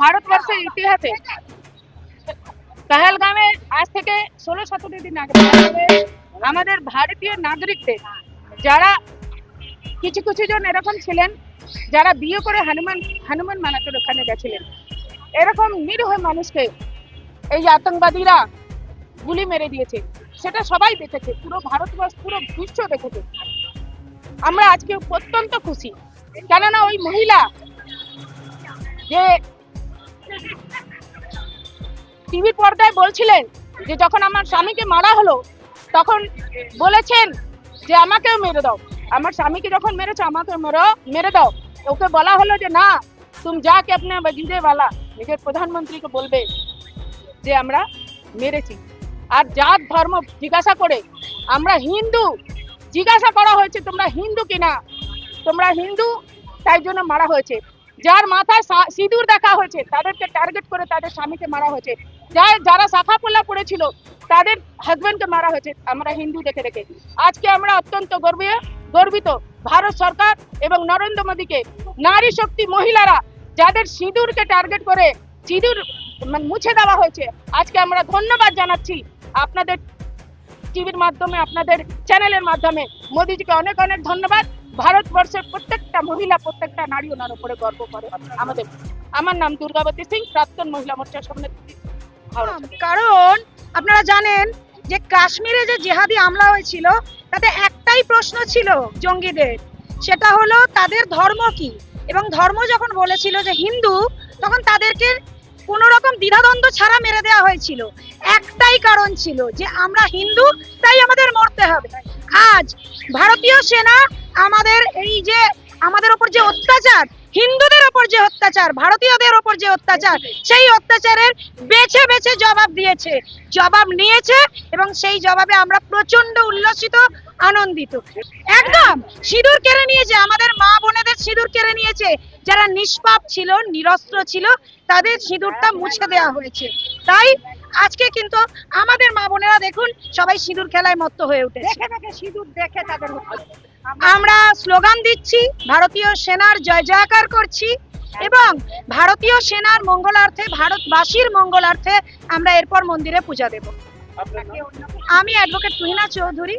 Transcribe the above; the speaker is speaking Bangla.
ভারতবর্ষের ইতিহাসে। পহলগামে আজ থেকে ষোলো সতেরো দিন আগে আমাদের ভারতীয় নাগরিকদের যারা কিছু কিছু জন এরকম ছিলেন যারা বিয়ে করে হনুমান হনুমান মানাতের ওখানে গেছিলেন। এরকম নিরীহ মানুষকে এই আতঙ্কবাদীরা গুলি মেরে দিয়েছে। সেটা সবাই দেখেছে, পুরো ভারতবর্ষ, পুরো বিশ্ব দেখেছে। আমরা আজকে অত্যন্ত খুশি। কেননা ওই মহিলা যে টিভির পর্দায় বলছিলেন যে যখন আমার স্বামীকে মারা হলো, তখন বলেছেন যে আমাকেও মেরে দাও। আমার স্বামীকে যখন মেরেছে, আমাকে মেরো, মেরে দাও। ওকে বলা হলো যে না, তুমি যাকে আপনি বজিদে वाला নিজের প্রধানমন্ত্রীকে বলবে। যে আমরা মেরেছি। আর জাত, ধর্ম জিজ্ঞাসা করে আমরা হিন্দু, জিজ্ঞাসা করা হয়েছে তোমরা হিন্দু কিনা? তোমরা হিন্দু, তাই জন্য মারা হয়েছে। যার মাথায় সিঁদুর দেখা হয়েছে, তাদেরকে টার্গেট করে তাদের স্বামীকে মারা হয়েছে। যার যারা শাখা পোলা পড়েছিল, তাদের হাজব্যান্ডকে মারা হয়েছে, আমরা হিন্দু দেখে দেখে। আজকে আমরা অত্যন্ত গর্বে গর্বিত। ভারত সরকার এবং নরেন্দ্র মোদীকে নারী শক্তি মহিলারা যাদের সিঁদুরকে টার্গেট করে, সিঁদুর মানে মুছে দেওয়া হয়েছে। আজকে আমরা ধন্যবাদ জানাচ্ছি আপনাদের টিভির মাধ্যমে আপনাদের চ্যানেলের মাধ্যমে। মোদিজিকে অনেক অনেক ধন্যবাদ। ভারতবর্ষের প্রত্যেকটা মহিলা প্রত্যেকটা নারী ওনার উপরে গর্ব করে। আমাদের আমার নাম দুর্গাবতী সিং প্রাক্তন মহিলা মোর্চার সভানেত্রী কারণ আপনারা জানেন যে কাশ্মীরে যে জেহাদি হামলা হয়েছিল তাতে একটাই প্রশ্ন ছিল জঙ্গিদের। সেটা হলো তাদের ধর্ম কি? এবং ধর্ম যখন বলেছিল যে হিন্দু তখন তাদেরকে কোন রকম দ্বিধাদ্বন্দ্ব ছাড়া মেরে দেওয়া হয়েছিল। একটাই কারণ ছিল যে আমরা হিন্দু, তাই আমাদের মরতে হবে। আজ ভারতীয় সেনা আমাদের এই যে, আমাদের ওপর যে অত্যাচার, হিন্দুদের ওপর যে অত্যাচার, ভারতীয়দের ওপর যে অত্যাচার, সেই অত্যাচারের বেছে বেছে জবাব দিয়েছে। জবাব নিয়েছে এবং সেই জবাবে আমরা প্রচণ্ড উল্লসিত, আনন্দিত। একদম সিঁদুর কেড়ে নিয়েছে আমাদের মা বোনেদের সিঁদুর কেড়ে নিয়েছে। যারা নিষ্পাপ ছিল নিরস্ত্র ছিল তাদের সিঁদুরটা মুছে দেওয়া হয়েছে। তাই আজকে কিন্তু আমাদের মা বোনেরা দেখুন সবাই সিঁদুর খেলায় মত্ত হয়ে উঠেছে। দেখে দেখে সিঁদুর দেখে তাদের আমরা স্লোগান দিচ্ছি ভারতীয় সেনার জয় জয়কার করছি এবং ভারতীয় সেনার মঙ্গলার্থে ভারতবাসীর মঙ্গলার্থে আমরা এরপর মন্দিরে পূজা দেব। আমি অ্যাডভোকেট তুহিনা চৌধুরী।